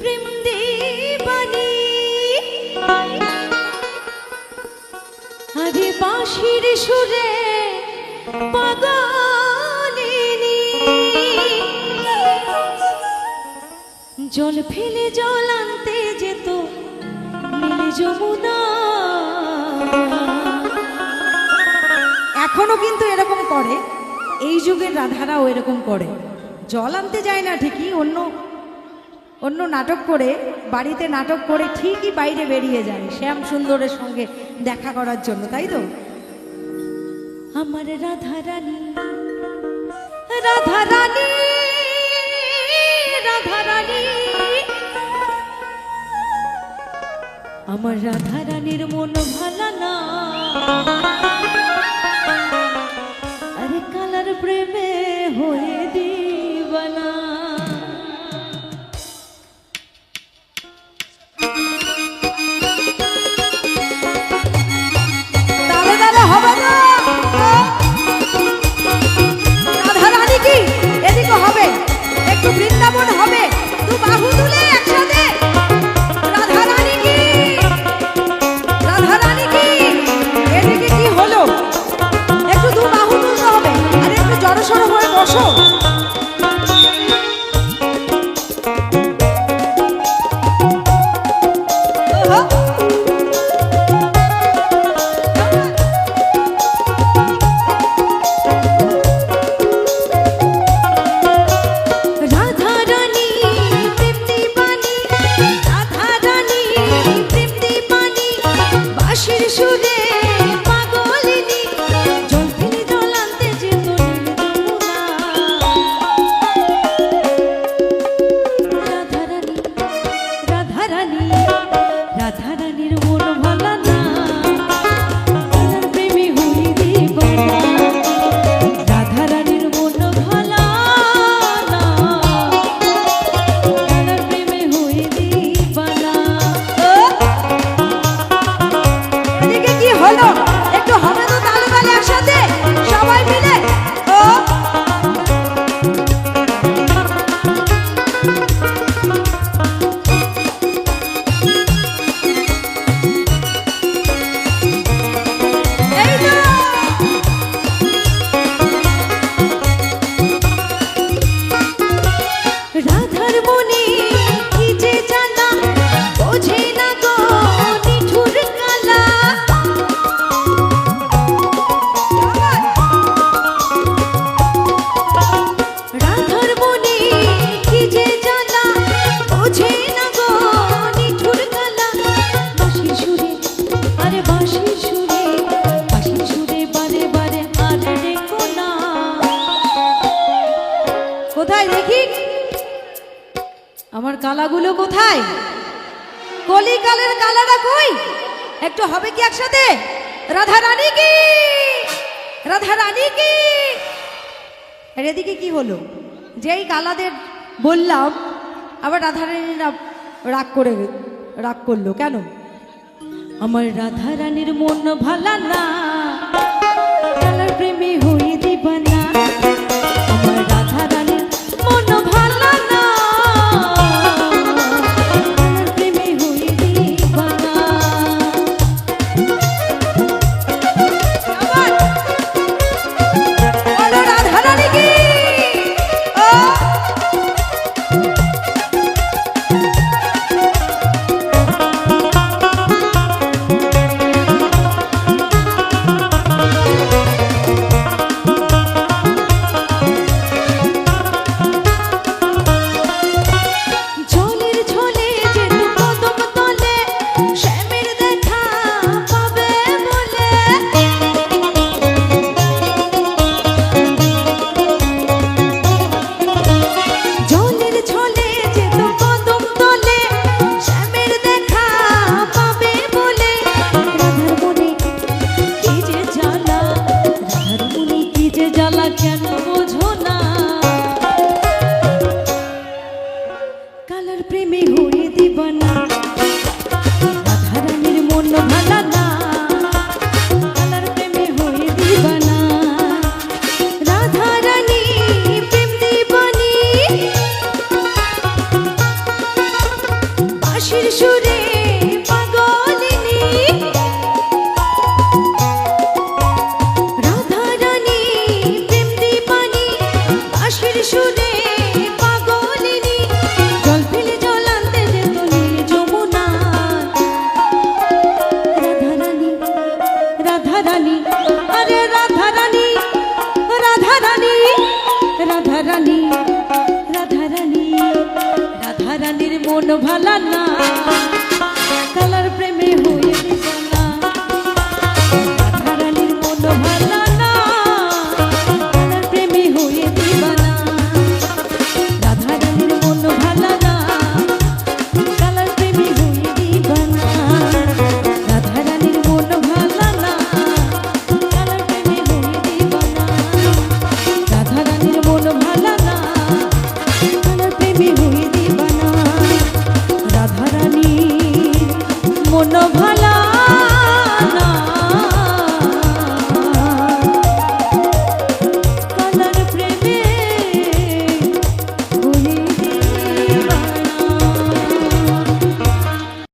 প্রেম জল ফেলে জল আনতে যেত যমুনা। এখনও কিন্তু এরকম করে। এই যুগের রাধারাও এরকম করে। জল আনতে যায় না ঠিকই, অন্য অন্য নাটক করে, বাড়িতে নাটক করে ঠিকই বাইরে বেরিয়ে যায়। শ্যাম সুন্দরের সঙ্গে দেখা করার জন্য, তাই তো? আমার রাধা রানী রাধা রানী রাধা রানী। আমার রাধা রানীর মন ভালা না। আরে কালার প্রেমে হয়ে Oh. কি একটু হবে তো তালে তালে একসাথে সবাই মিলে। ও। রাধার মনে আমার কালাগুলো কোথায়? কলিকালের কালারা কই? একটু হবে কি একসাথে? রাধা রানী কি? রাধা রানী কি? আর এদিকে কি হলো? যেই কালাদের বললাম, আবার রাধা রানী রাগ করে, রাগ করল কেন? আমার রাধা রানীর মন ভালা না প্রেমে হয়ে দিবানা। রাধারানীর মন ভালা না। কালার প্রেমে হয়ে